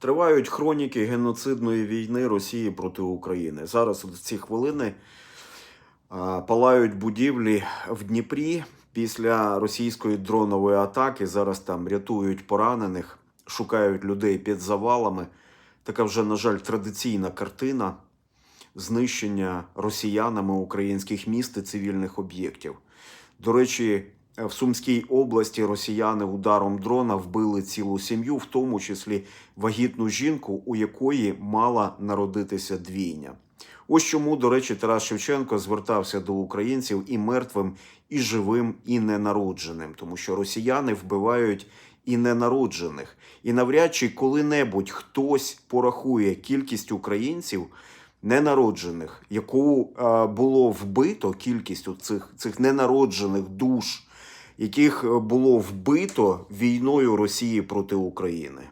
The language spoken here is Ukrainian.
Тривають хроніки геноцидної війни Росії проти України. Зараз в ці хвилини палають будівлі в Дніпрі після російської дронової атаки. Зараз там рятують поранених, шукають людей під завалами. Така вже, на жаль, традиційна картина знищення росіянами українських міст і цивільних об'єктів. До речі, в Сумській області росіяни ударом дрона вбили цілу сім'ю, в тому числі вагітну жінку, у якої мала народитися двійня. Ось чому, до речі, Тарас Шевченко звертався до українців і мертвим, і живим, і ненародженим, тому що росіяни вбивають і ненароджених. І навряд чи коли-небудь хтось порахує кількість українців ненароджених, яку е, було вбито кількість от цих, цих ненароджених душ, яких е, було вбито війною Росії проти України.